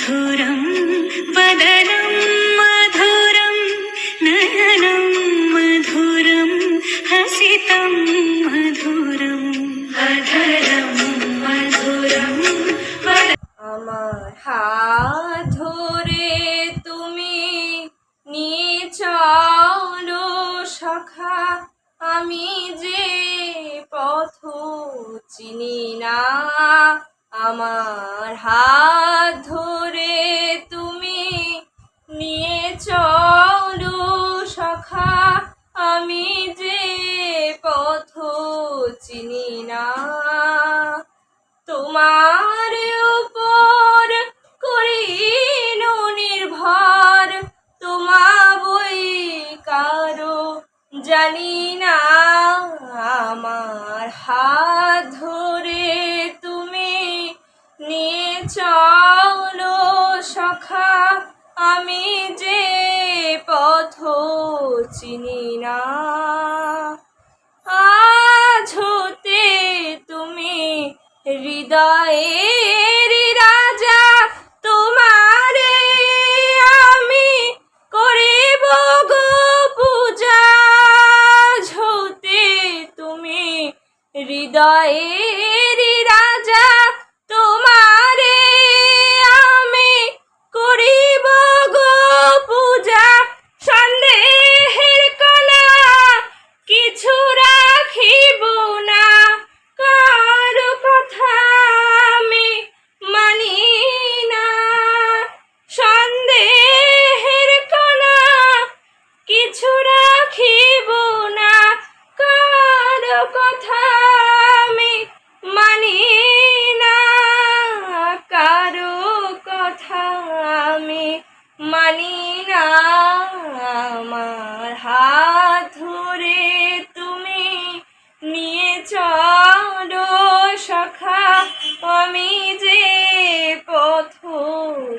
मधुरं वदनं मधुरं नयनं मधुरं हसितं मधुरम् अधरं मधुरं वद আমার হাত ধরে তুমি নিয়ে চলো সখা আমি যে পথ চিনি না আমার হাত ধরে চিনি না। তোমার উপর করিল নির্ভর, তোমা বই কারও জানি না। আমার হাত ধরে তুমি নিয়ে চলো সখা, আমি যে পথ চিনি না। হৃদয়ের রাজা তোমারে আমি করিব গো পূজা। ঝোতে তুমি হৃদয়ের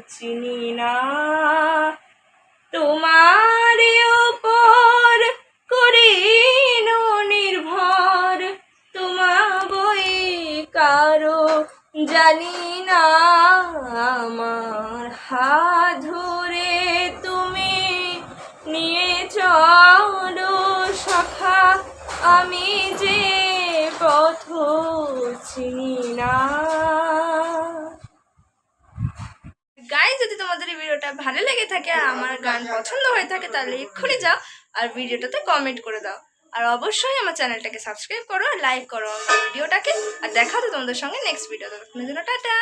চিনি না। তোমার উপর করিল নির্ভর। তোমা বই কারও জানি না। আমার হাত ধরে তুমি নিয়ে চলো সখা। আমি যে পথ চিনি না। ভিডিওটা ভালো লেগে থাকে আমার গান পছন্দ হয়ে থাকে, তাহলে এক্ষুনি যাও আর ভিডিওটাতে কমেন্ট করে দাও। আর অবশ্যই আমার চ্যানেলটাকে সাবস্ক্রাইব করো আর লাইক করো ভিডিওটাকে। আর দেখা তো তোমাদের সঙ্গে নেক্সট ভিডিও ততক্ষণের জন্য টাটা।